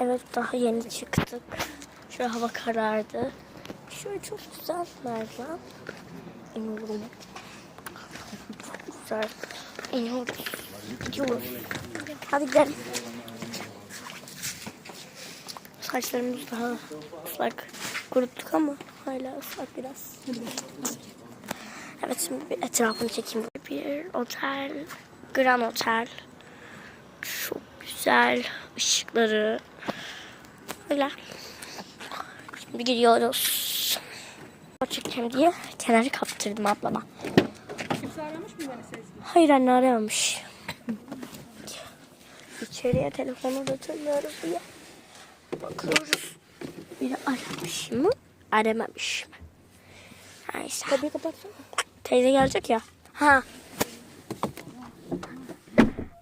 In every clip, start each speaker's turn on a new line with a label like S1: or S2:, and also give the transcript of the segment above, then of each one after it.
S1: Evet daha yeni çıktık. Şöyle hava karardı. Şöyle çok güzel merdiven. İniyorum. Çok güzel. İniyoruz. Gidiyoruz. Hadi gidelim. Saçlarımız daha ıslak. Kuruttuk ama hala ıslak biraz. Evet şimdi bir etrafını çekeyim. Bir otel. Grand Otel. Çok güzel ışıkları. Öyle. Şimdi gidiyoruz. Çekeceğim diye kenarı kaptırdım ablama.
S2: Kimse aramış mı beni Sezgin?
S1: Hayır anne aramamış. İçeriye telefonu götürmüyoruz diye. Bakıyoruz. Biri aramış mı? Aramamış mı? Neyse.
S2: Kapıyı kapatsana.
S1: Teyze gelecek ya. Ha.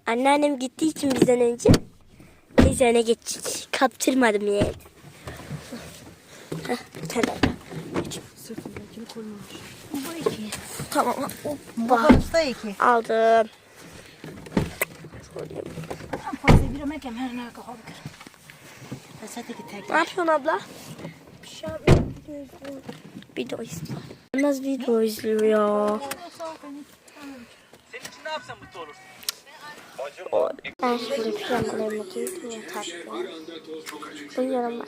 S1: Anneannem gittiği için bizden önce teyzene geçtik. Kaptırmadım yani. Heh,
S3: iki.
S1: Tamam. Hoppa.
S3: İki.
S1: Aldım. Şöyle.
S3: Bir ne
S1: yapıyorsun abla? Bir şey. Video izliyor. Nasıl video izliyor ya?
S4: Senin için ne yapsam mutlu olursun?
S1: Ben şimdi pijamalarımı giydim yatakta. Uyuyorum.